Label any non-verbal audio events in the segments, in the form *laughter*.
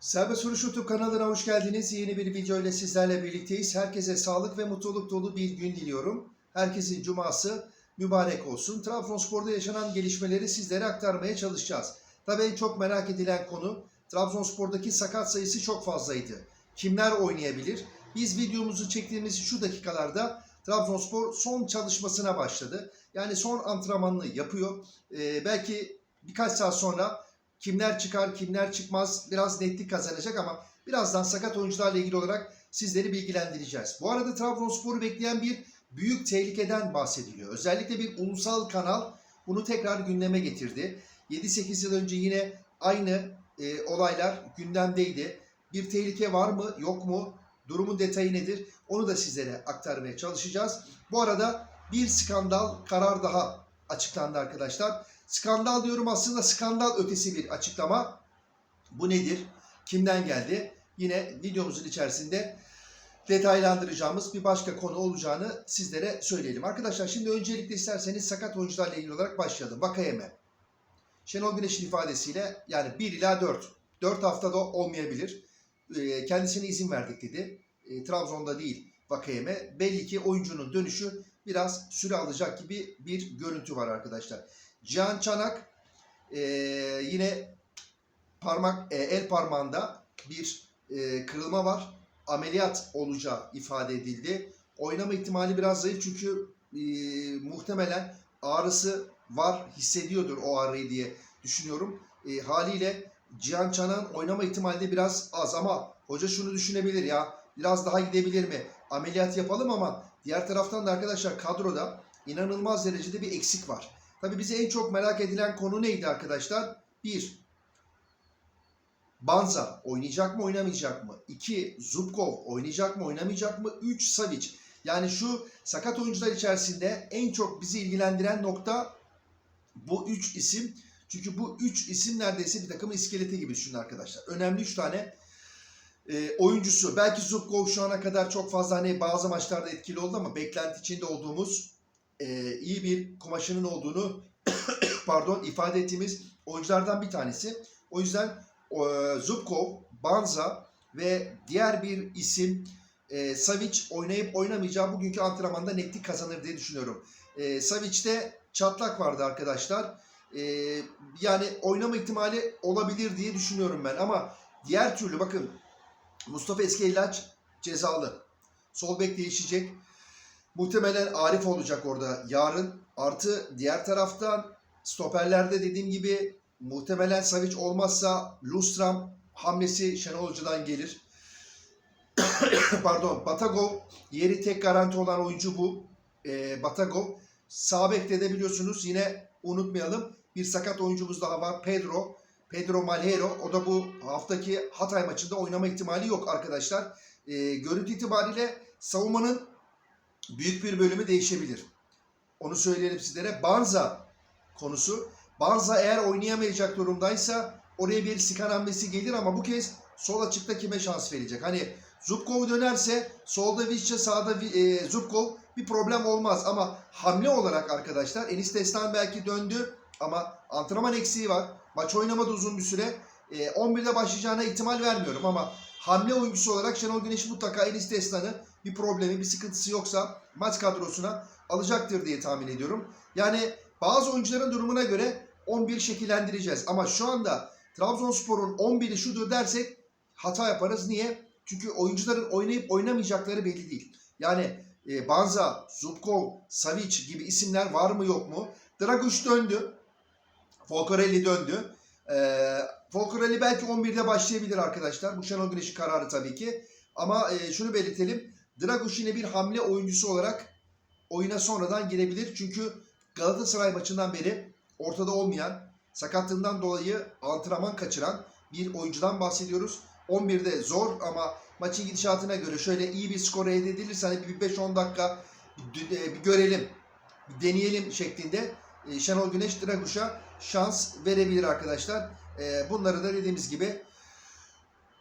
Serbest Vuruş YouTube kanalına hoş geldiniz. Yeni bir video ile sizlerle birlikteyiz. Herkese sağlık ve mutluluk dolu bir gün diliyorum. Herkesin cuması mübarek olsun. Trabzonspor'da yaşanan gelişmeleri sizlere aktarmaya çalışacağız. Tabii en çok merak edilen konu Trabzonspor'daki sakat sayısı çok fazlaydı. Kimler oynayabilir? Biz videomuzu çektiğimiz şu dakikalarda Trabzonspor son çalışmasına başladı. Yani son antrenmanını yapıyor. Ee, belki birkaç saat sonra kimler çıkar, kimler çıkmaz biraz netlik kazanacak ama birazdan sakat oyuncularla ilgili olarak sizleri bilgilendireceğiz. Bu arada Trabzonspor'u bekleyen bir büyük tehlikeden bahsediliyor. Özellikle bir ulusal kanal bunu tekrar gündeme getirdi. 7-8 yıl önce yine aynı e, olaylar gündemdeydi. Bir tehlike var mı, yok mu? Durumun detayı nedir? Onu da sizlere aktarmaya çalışacağız. Bu arada bir skandal karar daha açıklandı arkadaşlar. Skandal diyorum aslında skandal ötesi bir açıklama. Bu nedir? Kimden geldi? Yine videomuzun içerisinde detaylandıracağımız bir başka konu olacağını sizlere söyleyelim. Arkadaşlar şimdi öncelikle isterseniz sakat oyuncularla ilgili olarak başlayalım. Vakayeme. Şenol Güneş'in ifadesiyle yani 1 ila 4. 4 haftada olmayabilir. Ee, Kendisine izin verdik dedi. Ee, Trabzon'da değil Vakayeme. Belli ki oyuncunun dönüşü biraz süre alacak gibi bir görüntü var arkadaşlar. Cihan Çanak e, yine parmak e, el parmağında bir e, kırılma var. Ameliyat olacağı ifade edildi. Oynama ihtimali biraz zayıf çünkü e, muhtemelen ağrısı var, hissediyordur o ağrıyı diye düşünüyorum. E, haliyle Cihan Çanak'ın oynama ihtimali de biraz az ama hoca şunu düşünebilir ya biraz daha gidebilir mi? Ameliyat yapalım ama diğer taraftan da arkadaşlar kadroda inanılmaz derecede bir eksik var. Tabii bize en çok merak edilen konu neydi arkadaşlar? Bir, Banza oynayacak mı oynamayacak mı? 2. Zubkov oynayacak mı oynamayacak mı? 3. Savic. Yani şu sakat oyuncular içerisinde en çok bizi ilgilendiren nokta bu 3 isim. Çünkü bu 3 isim neredeyse bir takımın iskeleti gibi düşünün arkadaşlar. Önemli 3 tane e, oyuncusu. Belki Zubkov şu ana kadar çok fazla hani bazı maçlarda etkili oldu ama beklenti içinde olduğumuz e, iyi bir kumaşının olduğunu *coughs* pardon ifade ettiğimiz oyunculardan bir tanesi. O yüzden e, Zubkov, Banza ve diğer bir isim e, Savic oynayıp oynamayacağı bugünkü antrenmanda netlik kazanır diye düşünüyorum. E, Savic'te çatlak vardı arkadaşlar. E, yani oynama ihtimali olabilir diye düşünüyorum ben ama diğer türlü bakın Mustafa Eskelilaç cezalı. Sol bek değişecek. Muhtemelen Arif olacak orada yarın. Artı diğer taraftan stoperlerde dediğim gibi muhtemelen Savic olmazsa Lustram hamlesi Şenol Hoca'dan gelir. *coughs* Pardon Batagov yeri tek garanti olan oyuncu bu. Ee, Batagov. Sağ bekte de biliyorsunuz yine unutmayalım bir sakat oyuncumuz daha var Pedro. Pedro Malheiro. O da bu haftaki Hatay maçında oynama ihtimali yok arkadaşlar. Ee, görüntü itibariyle savunmanın büyük bir bölümü değişebilir. Onu söyleyelim sizlere. Banza konusu. Banza eğer oynayamayacak durumdaysa oraya bir Sikan hamlesi gelir ama bu kez sol açıkta kime şans verecek? Hani Zubkov dönerse solda Visca sağda e, Zubkov bir problem olmaz ama hamle olarak arkadaşlar Enis Destan belki döndü ama antrenman eksiği var. Maç oynamadı uzun bir süre. E, 11'de başlayacağına ihtimal vermiyorum ama hamle oyuncusu olarak Şenol Güneş mutlaka Enis Destan'ı bir problemi, bir sıkıntısı yoksa maç kadrosuna alacaktır diye tahmin ediyorum. Yani bazı oyuncuların durumuna göre 11 şekillendireceğiz. Ama şu anda Trabzonspor'un 11'i şudur dersek hata yaparız. Niye? Çünkü oyuncuların oynayıp oynamayacakları belli değil. Yani e, Banza, Zubkov, Savic gibi isimler var mı yok mu? Draguş döndü. Folcarelli döndü. E, Folcarelli belki 11'de başlayabilir arkadaşlar. Bu Şenol Güneş'in kararı tabii ki. Ama e, şunu belirtelim. Draguş bir hamle oyuncusu olarak oyuna sonradan girebilir. Çünkü Galatasaray maçından beri ortada olmayan, sakatlığından dolayı antrenman kaçıran bir oyuncudan bahsediyoruz. 11'de zor ama maçın gidişatına göre şöyle iyi bir skor elde edilirse hani bir 5-10 dakika bir, e, bir görelim, bir deneyelim şeklinde e, Şenol Güneş Draguş'a şans verebilir arkadaşlar. E, Bunları da dediğimiz gibi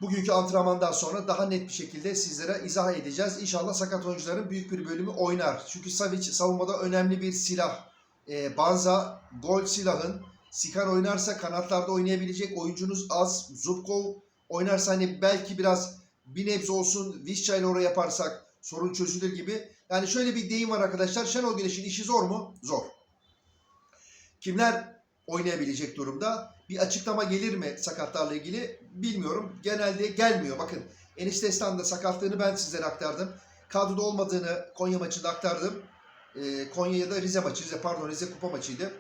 bugünkü antrenmandan sonra daha net bir şekilde sizlere izah edeceğiz. İnşallah sakat oyuncuların büyük bir bölümü oynar. Çünkü Savic savunmada önemli bir silah. E, Banza gol silahın. Sikan oynarsa kanatlarda oynayabilecek oyuncunuz az. Zubkov oynarsa hani belki biraz bir nebze olsun Vişça ile oraya yaparsak sorun çözülür gibi. Yani şöyle bir deyim var arkadaşlar. Şenol Güneş'in işi zor mu? Zor. Kimler oynayabilecek durumda? Bir açıklama gelir mi sakatlarla ilgili bilmiyorum. Genelde gelmiyor. Bakın Enis Destan da sakatlığını ben sizlere aktardım. Kadroda olmadığını Konya maçında aktardım. Ee, Konya ya da Rize maçı, Rize pardon Rize kupa maçıydı.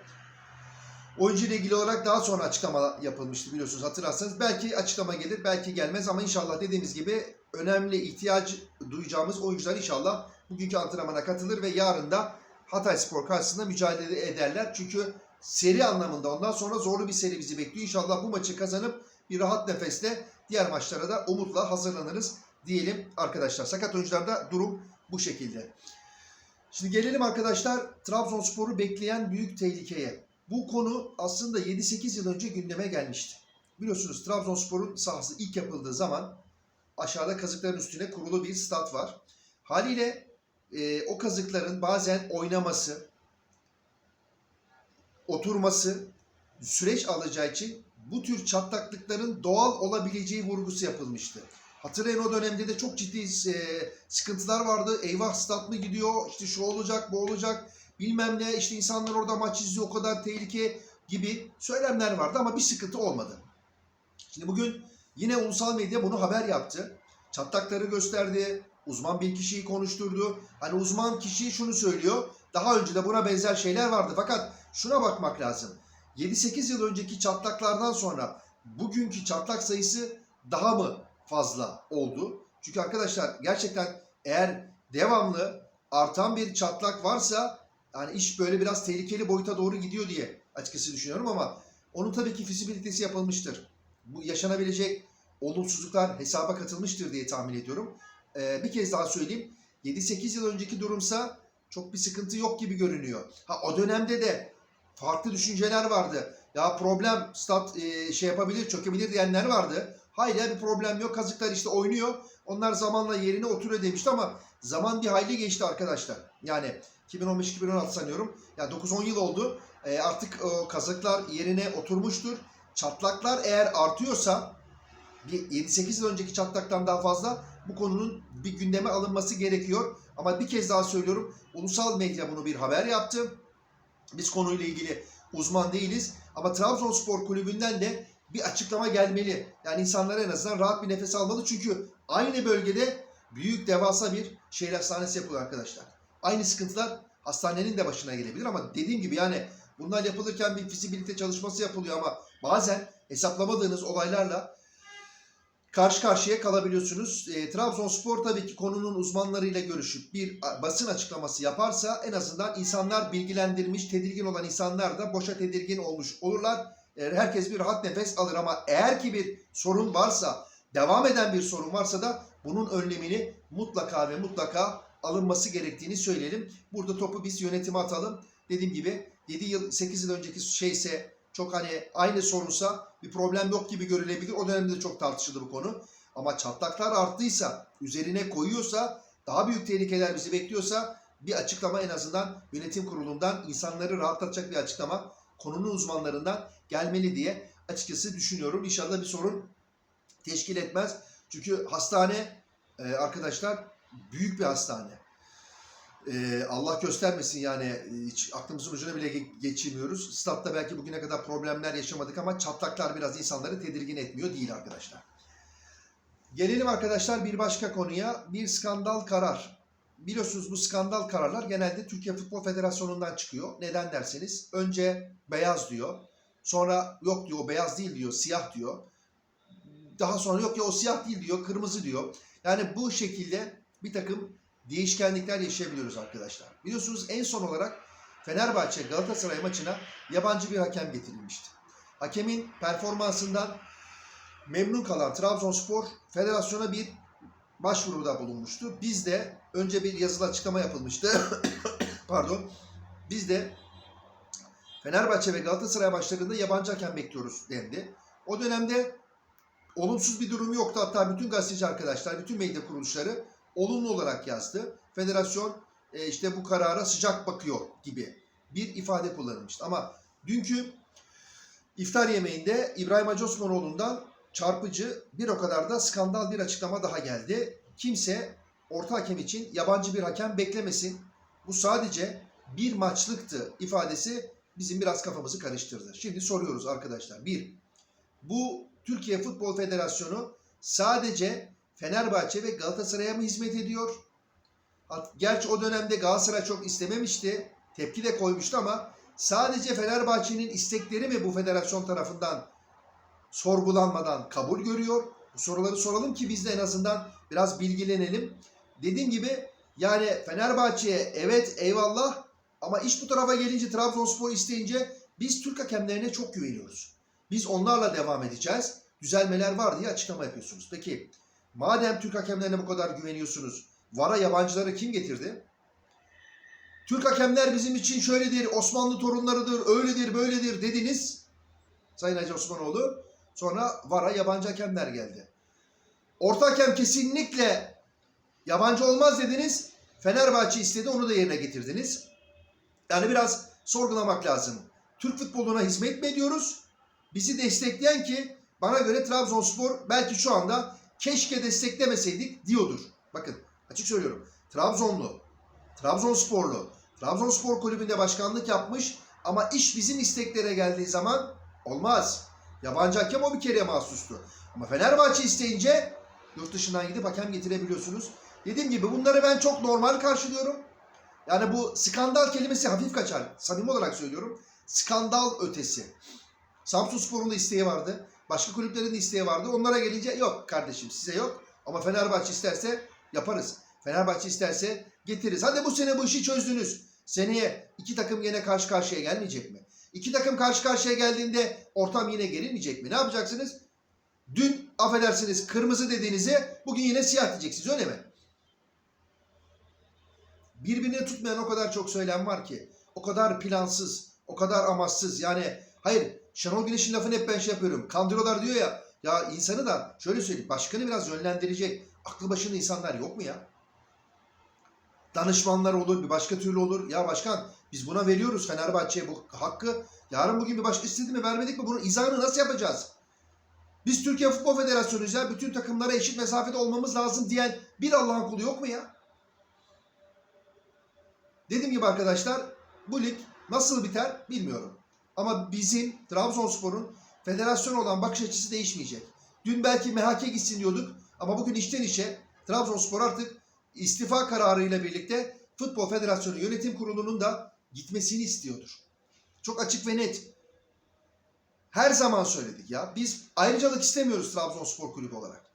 Oyuncu ile ilgili olarak daha sonra açıklama yapılmıştı biliyorsunuz hatırlarsanız. Belki açıklama gelir, belki gelmez ama inşallah dediğimiz gibi önemli ihtiyaç duyacağımız oyuncular inşallah bugünkü antrenmana katılır ve yarın da Hatay Spor karşısında mücadele ederler. Çünkü seri anlamında ondan sonra zorlu bir seri bizi bekliyor. İnşallah bu maçı kazanıp bir rahat nefesle diğer maçlara da umutla hazırlanırız diyelim arkadaşlar. Sakat oyuncularda durum bu şekilde. Şimdi gelelim arkadaşlar Trabzonspor'u bekleyen büyük tehlikeye. Bu konu aslında 7-8 yıl önce gündeme gelmişti. Biliyorsunuz Trabzonspor'un sahası ilk yapıldığı zaman aşağıda kazıkların üstüne kurulu bir stat var. Haliyle e, o kazıkların bazen oynaması, oturması süreç alacağı için bu tür çatlaklıkların doğal olabileceği vurgusu yapılmıştı. Hatırlayın o dönemde de çok ciddi e, sıkıntılar vardı. Eyvah stat mı gidiyor, işte şu olacak, bu olacak, bilmem ne, işte insanlar orada maç izliyor, o kadar tehlike gibi söylemler vardı ama bir sıkıntı olmadı. Şimdi bugün yine ulusal medya bunu haber yaptı. Çatlakları gösterdi, uzman bir kişiyi konuşturdu. Hani uzman kişi şunu söylüyor, daha önce de buna benzer şeyler vardı fakat şuna bakmak lazım. 7-8 yıl önceki çatlaklardan sonra bugünkü çatlak sayısı daha mı fazla oldu? Çünkü arkadaşlar gerçekten eğer devamlı artan bir çatlak varsa yani iş böyle biraz tehlikeli boyuta doğru gidiyor diye açıkçası düşünüyorum ama onun tabii ki fizibilitesi yapılmıştır. Bu yaşanabilecek olumsuzluklar hesaba katılmıştır diye tahmin ediyorum. Ee, bir kez daha söyleyeyim. 7-8 yıl önceki durumsa çok bir sıkıntı yok gibi görünüyor. Ha o dönemde de farklı düşünceler vardı. Ya problem stat e, şey yapabilir, çökebilir diyenler vardı. Hayır ya bir problem yok. Kazıklar işte oynuyor. Onlar zamanla yerine oturuyor demişti ama zaman bir hayli geçti arkadaşlar. Yani 2015-2016 sanıyorum. Yani 9-10 yıl oldu. E, artık o kazıklar yerine oturmuştur. Çatlaklar eğer artıyorsa bir 7-8 yıl önceki çatlaktan daha fazla bu konunun bir gündeme alınması gerekiyor. Ama bir kez daha söylüyorum. Ulusal medya bunu bir haber yaptı. Biz konuyla ilgili uzman değiliz. Ama Trabzonspor kulübünden de bir açıklama gelmeli. Yani insanlar en azından rahat bir nefes almalı. Çünkü aynı bölgede büyük devasa bir şehir hastanesi yapılıyor arkadaşlar. Aynı sıkıntılar hastanenin de başına gelebilir ama dediğim gibi yani bunlar yapılırken bir fizibilite çalışması yapılıyor ama bazen hesaplamadığınız olaylarla karşı karşıya kalabiliyorsunuz. E, Trabzonspor tabii ki konunun uzmanlarıyla görüşüp bir basın açıklaması yaparsa en azından insanlar bilgilendirilmiş, tedirgin olan insanlar da boşa tedirgin olmuş olurlar. E, herkes bir rahat nefes alır ama eğer ki bir sorun varsa, devam eden bir sorun varsa da bunun önlemini mutlaka ve mutlaka alınması gerektiğini söyleyelim. Burada topu biz yönetime atalım. Dediğim gibi 7 yıl 8 yıl önceki şeyse çok hani aynı sorunsa bir problem yok gibi görülebilir. O dönemde de çok tartışıldı bu konu. Ama çatlaklar arttıysa, üzerine koyuyorsa, daha büyük tehlikeler bizi bekliyorsa bir açıklama en azından yönetim kurulundan insanları rahatlatacak bir açıklama konunun uzmanlarından gelmeli diye açıkçası düşünüyorum. İnşallah bir sorun teşkil etmez. Çünkü hastane e, arkadaşlar büyük bir hastane. Ee, Allah göstermesin yani hiç aklımızın ucuna bile ge- geçirmiyoruz. Statta belki bugüne kadar problemler yaşamadık ama çatlaklar biraz insanları tedirgin etmiyor değil arkadaşlar. Gelelim arkadaşlar bir başka konuya. Bir skandal karar. Biliyorsunuz bu skandal kararlar genelde Türkiye Futbol Federasyonu'ndan çıkıyor. Neden derseniz önce beyaz diyor. Sonra yok diyor o beyaz değil diyor siyah diyor. Daha sonra yok ya o siyah değil diyor kırmızı diyor. Yani bu şekilde bir takım değişkenlikler yaşayabiliyoruz arkadaşlar. Biliyorsunuz en son olarak Fenerbahçe Galatasaray maçına yabancı bir hakem getirilmişti. Hakemin performansından memnun kalan Trabzonspor federasyona bir başvuruda bulunmuştu. Biz de önce bir yazılı açıklama yapılmıştı. *coughs* Pardon. Biz de Fenerbahçe ve Galatasaray maçlarında yabancı hakem bekliyoruz dendi. O dönemde olumsuz bir durum yoktu. Hatta bütün gazeteci arkadaşlar, bütün medya kuruluşları olumlu olarak yazdı. Federasyon e, işte bu karara sıcak bakıyor gibi bir ifade kullanılmıştı. Ama dünkü iftar yemeğinde İbrahim Hacı Osmanoğlu'ndan çarpıcı bir o kadar da skandal bir açıklama daha geldi. Kimse orta hakem için yabancı bir hakem beklemesin. Bu sadece bir maçlıktı ifadesi bizim biraz kafamızı karıştırdı. Şimdi soruyoruz arkadaşlar. Bir, bu Türkiye Futbol Federasyonu sadece Fenerbahçe ve Galatasaray'a mı hizmet ediyor? Gerçi o dönemde Galatasaray çok istememişti. Tepki de koymuştu ama sadece Fenerbahçe'nin istekleri mi bu federasyon tarafından sorgulanmadan kabul görüyor? Bu soruları soralım ki biz de en azından biraz bilgilenelim. Dediğim gibi yani Fenerbahçe'ye evet eyvallah ama iş bu tarafa gelince Trabzonspor isteyince biz Türk hakemlerine çok güveniyoruz. Biz onlarla devam edeceğiz. Düzelmeler var diye açıklama yapıyorsunuz. Peki madem Türk hakemlerine bu kadar güveniyorsunuz VAR'a yabancıları kim getirdi? Türk hakemler bizim için şöyledir, Osmanlı torunlarıdır, öyledir, böyledir dediniz. Sayın Hacı Osmanoğlu. Sonra VAR'a yabancı hakemler geldi. Orta hakem kesinlikle yabancı olmaz dediniz. Fenerbahçe istedi onu da yerine getirdiniz. Yani biraz sorgulamak lazım. Türk futboluna hizmet mi ediyoruz? Bizi destekleyen ki bana göre Trabzonspor belki şu anda keşke desteklemeseydik diyordur. Bakın açık söylüyorum. Trabzonlu, Trabzonsporlu, Trabzonspor kulübünde başkanlık yapmış ama iş bizim isteklere geldiği zaman olmaz. Yabancı hakem o bir kere mahsustu. Ama Fenerbahçe isteyince yurt dışından gidip hakem getirebiliyorsunuz. Dediğim gibi bunları ben çok normal karşılıyorum. Yani bu skandal kelimesi hafif kaçar. Samimi olarak söylüyorum. Skandal ötesi. Samsunspor'un da isteği vardı. Başka kulüplerin de isteği vardı. Onlara gelince yok kardeşim size yok. Ama Fenerbahçe isterse yaparız. Fenerbahçe isterse getiririz. Hadi bu sene bu işi çözdünüz. Seneye iki takım yine karşı karşıya gelmeyecek mi? İki takım karşı karşıya geldiğinde ortam yine gerilmeyecek mi? Ne yapacaksınız? Dün affedersiniz kırmızı dediğinize bugün yine siyah diyeceksiniz öyle mi? Birbirini tutmayan o kadar çok söylem var ki. O kadar plansız, o kadar amaçsız. Yani hayır Şenol Güneş'in lafını hep ben şey yapıyorum. Kandırıyorlar diyor ya. Ya insanı da şöyle söyleyeyim. Başkanı biraz yönlendirecek. Aklı başında insanlar yok mu ya? Danışmanlar olur, bir başka türlü olur. Ya başkan biz buna veriyoruz Fenerbahçe'ye bu hakkı. Yarın bugün bir başka istedi mi vermedik mi? Bunun izahını nasıl yapacağız? Biz Türkiye Futbol Federasyonu'yuz ya. Bütün takımlara eşit mesafede olmamız lazım diyen bir Allah'ın kulu yok mu ya? Dediğim gibi arkadaşlar bu lig nasıl biter bilmiyorum. Ama bizim Trabzonspor'un federasyon olan bakış açısı değişmeyecek. Dün belki MHK gitsin diyorduk ama bugün içten içe Trabzonspor artık istifa kararıyla birlikte Futbol Federasyonu Yönetim Kurulu'nun da gitmesini istiyordur. Çok açık ve net. Her zaman söyledik ya. Biz ayrıcalık istemiyoruz Trabzonspor Kulübü olarak.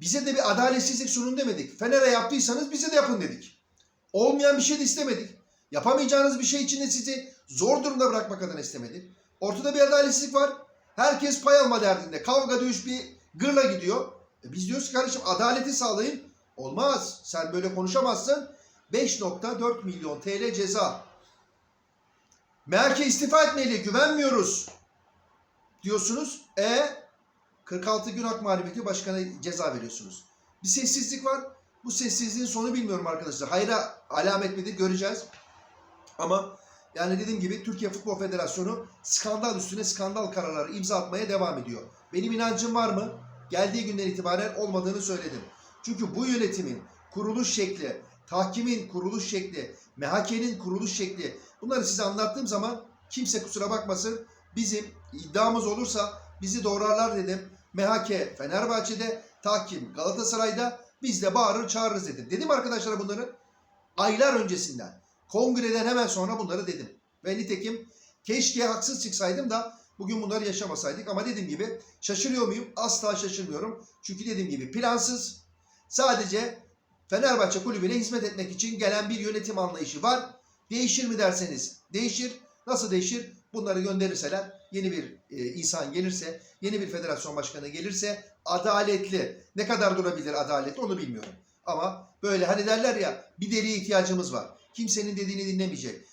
Bize de bir adaletsizlik sunun demedik. Fener'e yaptıysanız bize de yapın dedik. Olmayan bir şey de istemedik. Yapamayacağınız bir şey için de sizi zor durumda bırakmak adına istemedik. Ortada bir adaletsizlik var. Herkes pay alma derdinde. Kavga dövüş bir gırla gidiyor. E biz diyoruz ki kardeşim adaleti sağlayın. Olmaz. Sen böyle konuşamazsın. 5.4 milyon TL ceza. Merke istifa etmeli. Güvenmiyoruz. Diyorsunuz. E 46 gün hak mağlubiyeti başkana ceza veriyorsunuz. Bir sessizlik var. Bu sessizliğin sonu bilmiyorum arkadaşlar. Hayra alamet midir göreceğiz. Ama yani dediğim gibi Türkiye Futbol Federasyonu skandal üstüne skandal kararları imza atmaya devam ediyor. Benim inancım var mı? Geldiği günden itibaren olmadığını söyledim. Çünkü bu yönetimin kuruluş şekli, tahkimin kuruluş şekli, MHK'nin kuruluş şekli bunları size anlattığım zaman kimse kusura bakmasın bizim iddiamız olursa bizi doğrarlar dedim. MHK Fenerbahçe'de, tahkim Galatasaray'da biz de bağırır çağırırız dedim. Dedim arkadaşlara bunları aylar öncesinden. Kongreden hemen sonra bunları dedim. Ve nitekim keşke haksız çıksaydım da bugün bunları yaşamasaydık. Ama dediğim gibi şaşırıyor muyum? Asla şaşırmıyorum. Çünkü dediğim gibi plansız sadece Fenerbahçe kulübüne hizmet etmek için gelen bir yönetim anlayışı var. Değişir mi derseniz değişir. Nasıl değişir? Bunları gönderirseler yeni bir e, insan gelirse, yeni bir federasyon başkanı gelirse adaletli. Ne kadar durabilir adaletli onu bilmiyorum. Ama böyle hani derler ya bir deliye ihtiyacımız var. Kimsenin dediğini dinlemeyecek.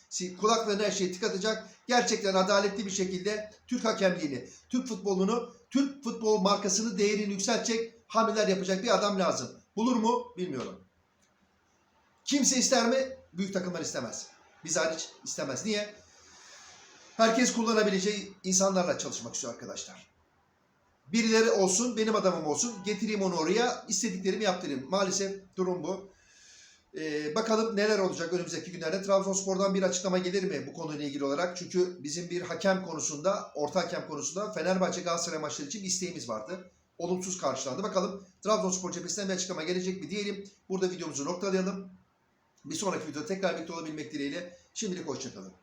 Kulaklarına her şeyi tıkatacak. Gerçekten adaletli bir şekilde Türk hakemliğini, Türk futbolunu, Türk futbol markasını değerini yükseltecek hamleler yapacak bir adam lazım. Bulur mu? Bilmiyorum. Kimse ister mi? Büyük takımlar istemez. Biz hariç istemez. Niye? Herkes kullanabileceği insanlarla çalışmak istiyor arkadaşlar. Birileri olsun, benim adamım olsun. Getireyim onu oraya, istediklerimi yaptırayım. Maalesef durum bu. Ee, bakalım neler olacak önümüzdeki günlerde. Trabzonspor'dan bir açıklama gelir mi bu konuyla ilgili olarak? Çünkü bizim bir hakem konusunda, orta hakem konusunda Fenerbahçe Galatasaray maçları için bir isteğimiz vardı. Olumsuz karşılandı. Bakalım Trabzonspor cephesinden bir açıklama gelecek mi diyelim. Burada videomuzu noktalayalım. Bir sonraki videoda tekrar birlikte olabilmek dileğiyle. Şimdilik hoşçakalın.